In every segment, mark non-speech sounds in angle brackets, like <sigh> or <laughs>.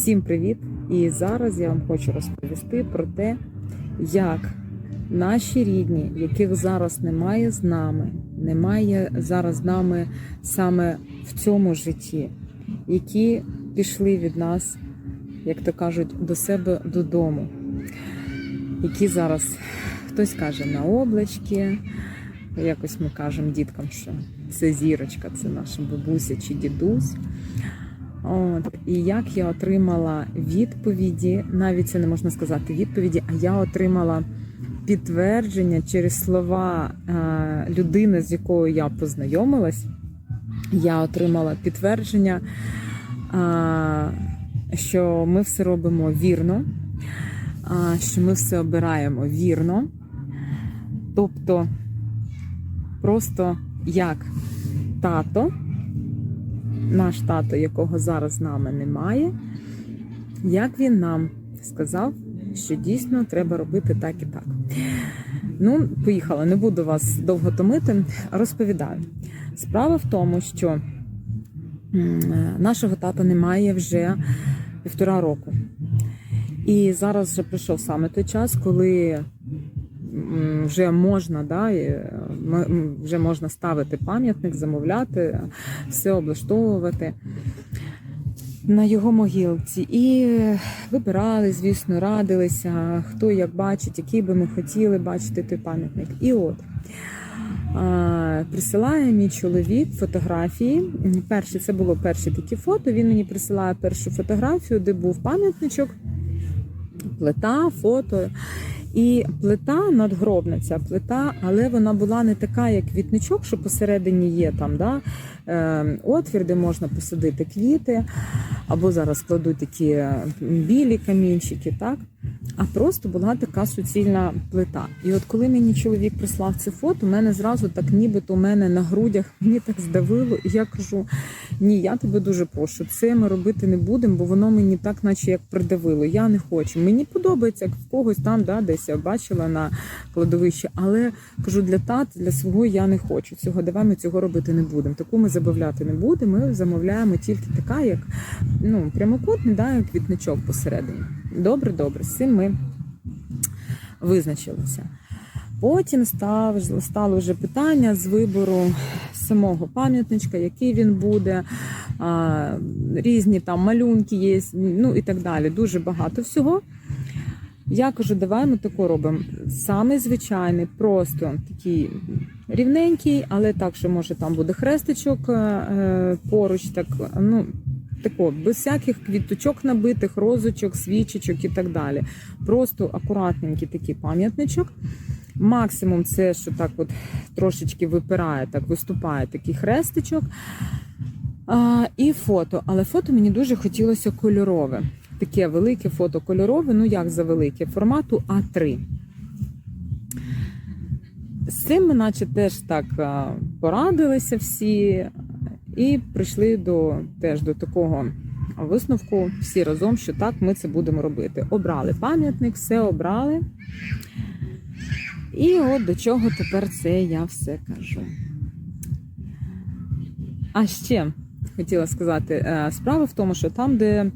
Всім привіт! І зараз я вам хочу розповісти про те, як наші рідні, яких зараз немає з нами, немає зараз з нами саме в цьому житті, які пішли від нас, як то кажуть, до себе додому, які зараз хтось каже на облачки, якось ми кажемо діткам, що це зірочка, це наша бабуся чи дідусь. От і як я отримала відповіді, навіть це не можна сказати відповіді, а я отримала підтвердження через слова е, людини, з якою я познайомилась. Я отримала підтвердження, е, що ми все робимо вірно, е, що ми все обираємо вірно. Тобто, просто як тато наш тато, якого зараз з нами немає, як він нам сказав, що дійсно треба робити так і так. Ну, поїхала, не буду вас довго томити. Розповідаю. Справа в тому, що нашого тата немає вже півтора року. І зараз вже прийшов саме той час, коли вже можна, да, вже можна ставити пам'ятник, замовляти, все облаштовувати на його могилці. І вибирали, звісно, радилися, хто як бачить, який би ми хотіли бачити той пам'ятник. І от присилає мій чоловік фотографії. Перші це було перші такі фото. Він мені присилає першу фотографію, де був пам'ятничок, плита, фото. І плита надгробна ця плита, але вона була не така, як квітничок, що посередині є там да, е, отвір, де можна посадити квіти, або зараз кладуть такі білі камінчики, так? А просто була така суцільна плита. І от коли мені чоловік прислав це фото, мене зразу так нібито у мене на грудях <laughs> мені так здавило, і я кажу: ні, я тебе дуже прошу, це ми робити не будемо, бо воно мені так, наче як придавило. Я не хочу. Мені подобається, як в когось там, да, десь я бачила на кладовищі, але кажу, для тата, для свого я не хочу. Цього давай ми цього робити не будемо. Таку ми замовляти не будемо. Ми замовляємо тільки така, як ну, прямокутний, да, як квітничок посередині. Добре, добре, з цим ми визначилися. Потім став, стало вже питання з вибору самого пам'ятничка, який він буде, а, різні там малюнки є, ну і так далі. Дуже багато всього. Я кажу, давай ми тако робимо. Самий звичайний, просто такий рівненький, але так, що може там буде хрестичок е, поруч, так, ну, тако, без всяких квіточок набитих, розочок, свічечок і так далі. Просто акуратненький такий пам'ятничок. Максимум це, що так от трошечки випирає, так виступає такий хрестичок. А, І фото. Але фото мені дуже хотілося кольорове. Таке велике фото кольорове, ну як за велике, формату А3. З цим ми, наче, теж так порадилися всі, і прийшли до теж до такого висновку всі разом, що так ми це будемо робити. Обрали пам'ятник, все обрали. І от до чого тепер це я все кажу. А ще хотіла сказати, е, справа в тому, що там, де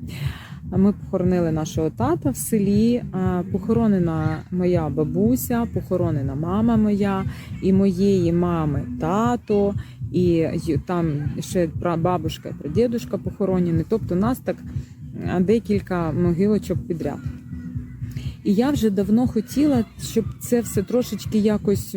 ми похоронили нашого тата в селі, е, похоронена моя бабуся, похоронена мама моя і моєї мами тато, і там ще прабабушка прадідушка похоронені. Тобто, нас так е, декілька могилочок підряд. І я вже давно хотіла, щоб це все трошечки якось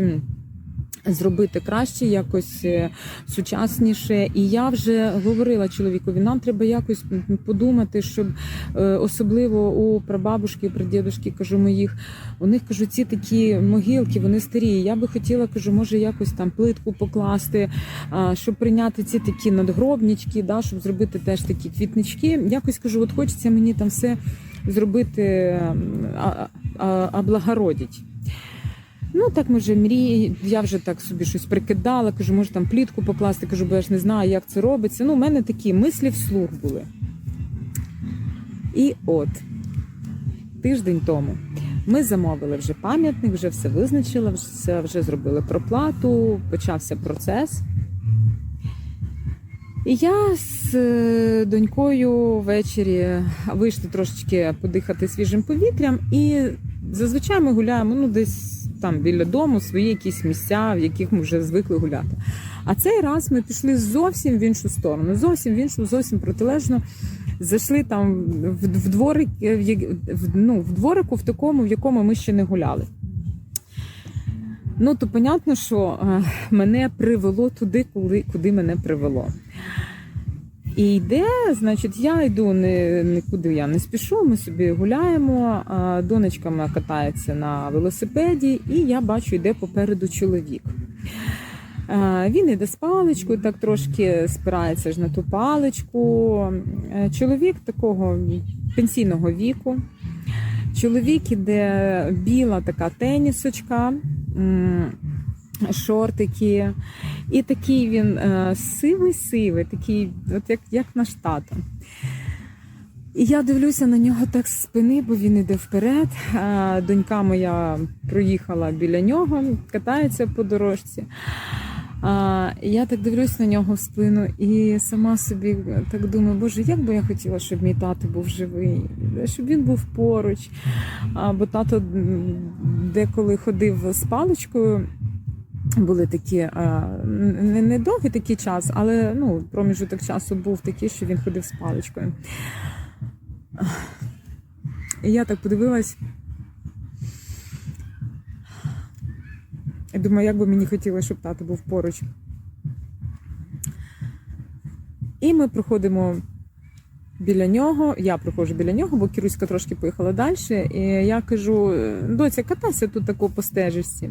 зробити краще, якось е, сучасніше. І я вже говорила чоловікові, нам треба якось подумати, щоб е, особливо у прабабушки, прадідушки, кажу моїх, у них кажу, ці такі могилки, вони старі. Я би хотіла, кажу, може якось там плитку покласти, щоб прийняти ці такі надгробнички, да, щоб зробити теж такі квітнички. Якось кажу, от хочеться мені там все зробити, облагородить. Ну, так ми вже мрії, я вже так собі щось прикидала, кажу, може там плітку покласти, кажу, бо я ж не знаю, як це робиться. Ну, у мене такі мислі вслух були. І от, тиждень тому ми замовили вже пам'ятник, вже все визначили, все вже зробили проплату, почався процес. І я з е, донькою ввечері вийшли трошечки подихати свіжим повітрям, і зазвичай ми гуляємо ну, десь там біля дому, свої якісь місця, в яких ми вже звикли гуляти. А цей раз ми пішли зовсім в іншу сторону, зовсім в іншу, зовсім протилежно. Зайшли там в, дворик, в, в, ну, в дворику, в такому, в якому ми ще не гуляли. Ну, то понятно, що е, мене привело туди, коли, куди мене привело. І йде, значить, я йду не, нікуди я не спішу, ми собі гуляємо, донечка моя катається на велосипеді, і я бачу, йде попереду чоловік. Він йде з паличкою, так трошки спирається ж на ту паличку. Е, Чоловік такого пенсійного віку. Чоловік іде біла така тенісочка, шортики. І такий він е, сивий-сивий, такий, от як, як наш тато. І я дивлюся на нього так з спини, бо він іде вперед. Е, Донька моя проїхала біля нього, катається по дорожці. А, я так дивлюсь на нього в спину і сама собі так думаю, боже, як би я хотіла, щоб мій тато був живий, щоб він був поруч. Бо тато деколи ходив з паличкою. Були такі а, не, не довгий такий час, але ну, проміжуток часу був такий, що він ходив з паличкою. І я так подивилась. І думаю, як би мені хотілося, щоб тато був поруч. І ми проходимо біля нього. Я проходжу біля нього, бо Кіруська трошки поїхала далі. І я кажу: доця, катайся тут тако по стежечці.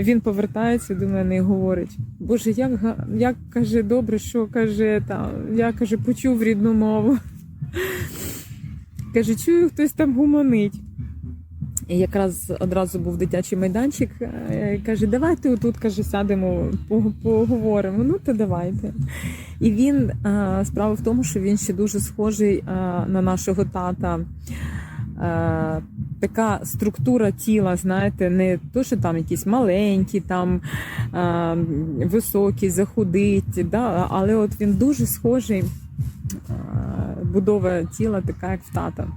Він повертається до мене і говорить: Боже, як, як каже, добре, що каже, та, я каже, почув рідну мову. Каже, чую, хтось там гуманить. І якраз одразу був дитячий майданчик. е, Каже, давайте отут каже, сядемо, поговоримо. Ну то давайте. І він е, справа в тому, що він ще дуже схожий е, на нашого тата. Така структура тіла, знаєте, не то, що там якісь маленькі, там е, високі, захудиті, да, але от він дуже схожий, е, будова тіла така, як в тата.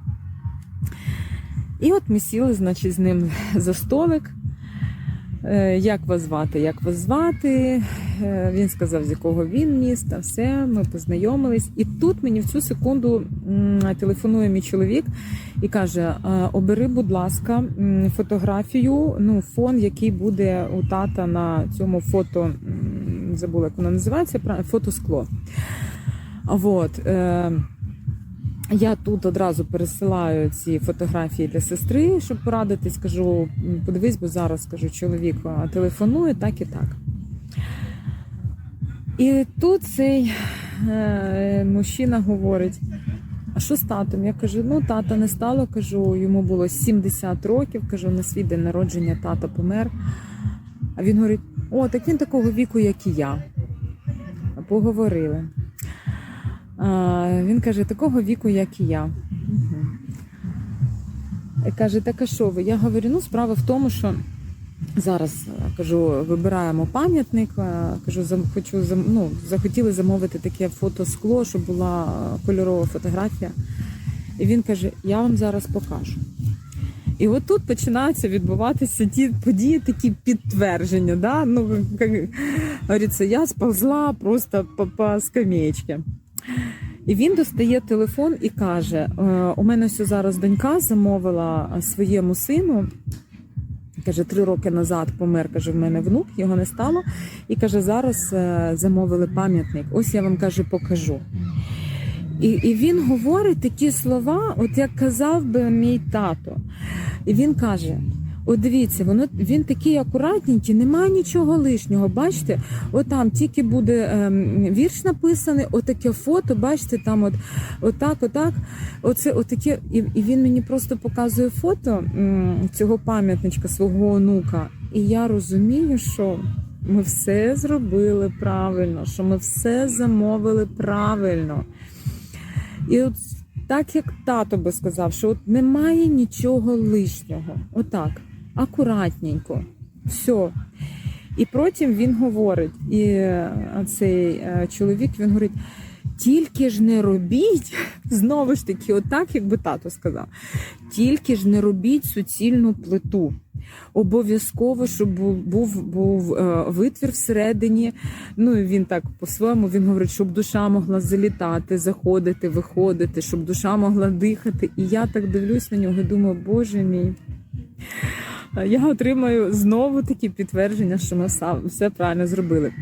І от ми сіли, значить, з ним за столик. Е, Як вас звати? Як вас звати? Е, Він сказав, з якого він міста, все, ми познайомились. І тут мені в цю секунду телефонує мій чоловік і каже: «Е, обери, будь ласка, фотографію, ну, фон, який буде у тата на цьому фото, забула, як воно називається, фотоскло. Вот. е, я тут одразу пересилаю ці фотографії для сестри, щоб порадитись. Кажу, подивись, бо зараз кажу, чоловік телефонує, так і так. І тут цей е, мужчина говорить: а що з татом? Я кажу, ну тата не стало, кажу, йому було 70 років, кажу, на свій день народження тата помер. А він говорить: о, так він такого віку, як і я. Поговорили. А, він каже, такого віку, як і я. Угу. Каже, так а що ви? Я говорю, ну справа в тому, що зараз е, кажу, вибираємо пам'ятник. е, Кажу, хочу ну, захотіли замовити таке фотоскло, щоб була е, кольорова фотографія. І він каже: Я вам зараз покажу. І от тут починаються відбуватися ті події, такі підтвердження. Да? Ну, як говориться, я сповзла просто по, по скамеечці. І він достає телефон і каже: «Е, у мене ось зараз донька замовила своєму сину. Каже, три роки назад помер, каже, в мене внук, його не стало. І каже, зараз е, замовили пам'ятник. Ось я вам каже, покажу. І, і він говорить такі слова, от як казав би мій тато. І він каже: От дивіться, воно він такий акуратненький, немає нічого лишнього. Бачите, отам тільки буде ем, вірш написаний, отаке фото, бачите, там от отак, отак. Оце отаке. І, і він мені просто показує фото цього пам'ятничка свого онука. І я розумію, що ми все зробили правильно, що ми все замовили правильно. І от так як тато би сказав, що от немає нічого лишнього. Отак, акуратненько. Все. І потім він говорить, і е, цей е, чоловік він говорить: тільки ж не робіть, <laughs> знову ж таки, отак, як би тато сказав, тільки ж не робіть суцільну плиту. Обов'язково, щоб був, був, був е, витвір всередині. Ну і він так по-своєму він говорить, щоб душа могла залітати, заходити, виходити, щоб душа могла дихати. І я так дивлюсь на нього і думаю, боже мій. Я отримаю знову такі підтвердження, що ми все, правильно зробили.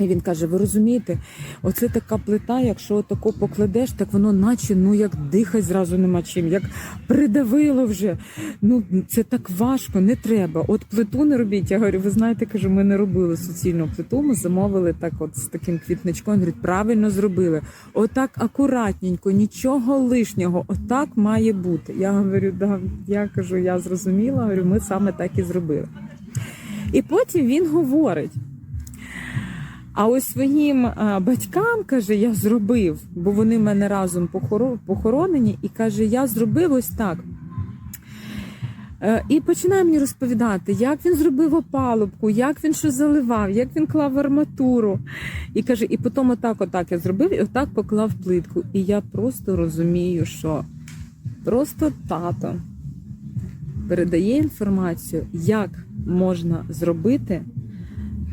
І він каже: ви розумієте, оце така плита, якщо тако покладеш, так воно наче ну як дихать зразу нема чим, як придавило вже. Ну це так важко, не треба. От плиту не робіть. Я говорю, ви знаєте, кажу, ми не робили суцільну плиту. Ми замовили так, от з таким квітничком. Він говорить, правильно зробили. Отак акуратненько, нічого лишнього. Отак має бути. Я говорю, да, я кажу, я зрозуміла. Говорю, ми саме так і зробили. І потім він говорить. А ось своїм батькам каже, я зробив, бо вони в мене разом похоронені, і каже, я зробив ось так. Е, І починає мені розповідати, як він зробив опалубку, як він що заливав, як він клав арматуру. І каже, і потім отак, отак я зробив, і отак поклав плитку. І я просто розумію, що просто тато передає інформацію, як можна зробити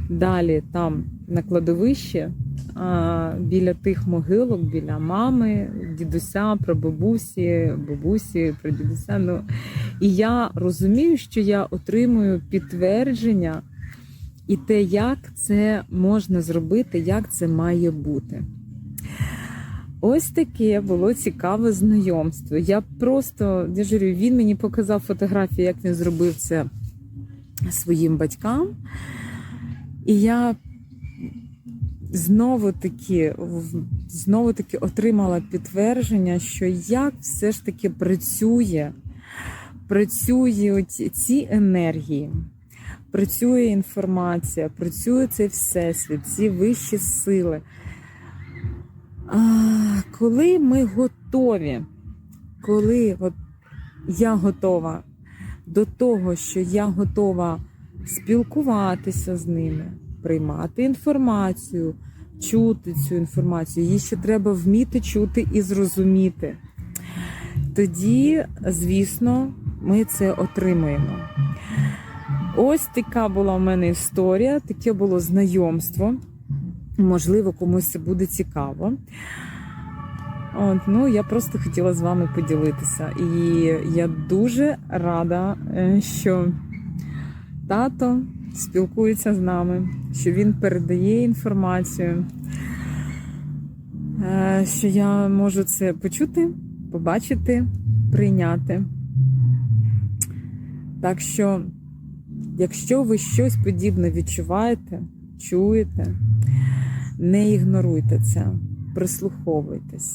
далі там на кладовищі а, біля тих могилок, біля мами, дідуся, прабабусі, бабусі, прадідуся. Ну, і я розумію, що я отримую підтвердження і те, як це можна зробити, як це має бути. Ось таке було цікаве знайомство. Я просто я ж говорю, він мені показав фотографії, як він зробив це своїм батькам. І я знову таки знову таки отримала підтвердження, що як все ж таки працює, працюють ці енергії, працює інформація, працює цей всесвіт, ці вищі сили. А, коли ми готові, коли от я готова до того, що я готова спілкуватися з ними, приймати інформацію, чути цю інформацію. Її ще треба вміти чути і зрозуміти. Тоді, звісно, ми це отримуємо. Ось така була у мене історія, таке було знайомство. Можливо, комусь це буде цікаво. От, ну, я просто хотіла з вами поділитися. І я дуже рада, е, що тато спілкується з нами, що він передає інформацію, е, що я можу це почути, побачити, прийняти. Так що, якщо ви щось подібне відчуваєте, чуєте, не ігноруйте це, прислуховуйтесь.